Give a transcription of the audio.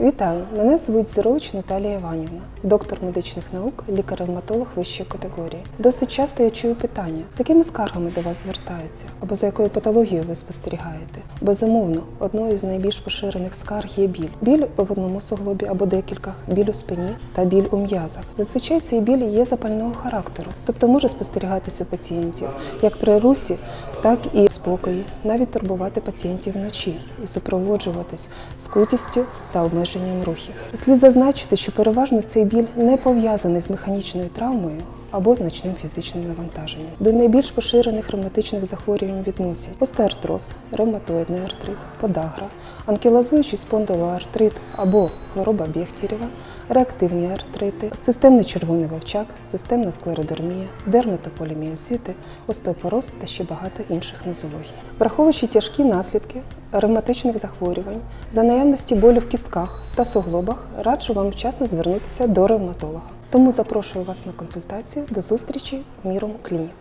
Вітаю! Мене звуть Зірович Наталія Іванівна, доктор медичних наук, лікар-ревматолог вищої категорії. Досить часто я чую питання, з якими скаргами до вас звертаються, або за якою патологією ви спостерігаєте. Безумовно, одною з найбільш поширених скарг є біль. Біль в одному суглобі або декількох, біль у спині та біль у м'язах. Зазвичай цей біль є запального характеру, тобто може спостерігатись у пацієнтів як при русі, так і спокої, навіть турбувати пацієнтів вночі і супроводжуватись скутістю та обмеженням рухів. Слід зазначити, що переважно цей біль не пов'язаний з механічною травмою. Або значним фізичним навантаженням. До найбільш поширених ревматичних захворювань відносять остеартроз, ревматоїдний артрит, подагра, анкілозуючий спондилоартрит або хвороба Бехтірєва, реактивні артрити, системний червоний вовчак, системна склеродермія, дерматополіміозити, остеопороз та ще багато інших нозологій. Враховуючи тяжкі наслідки ревматичних захворювань, за наявності болю в кістках та суглобах, раджу вам вчасно звернутися до ревматолога. Тому запрошую вас на консультацію до зустрічі Міром Клінік.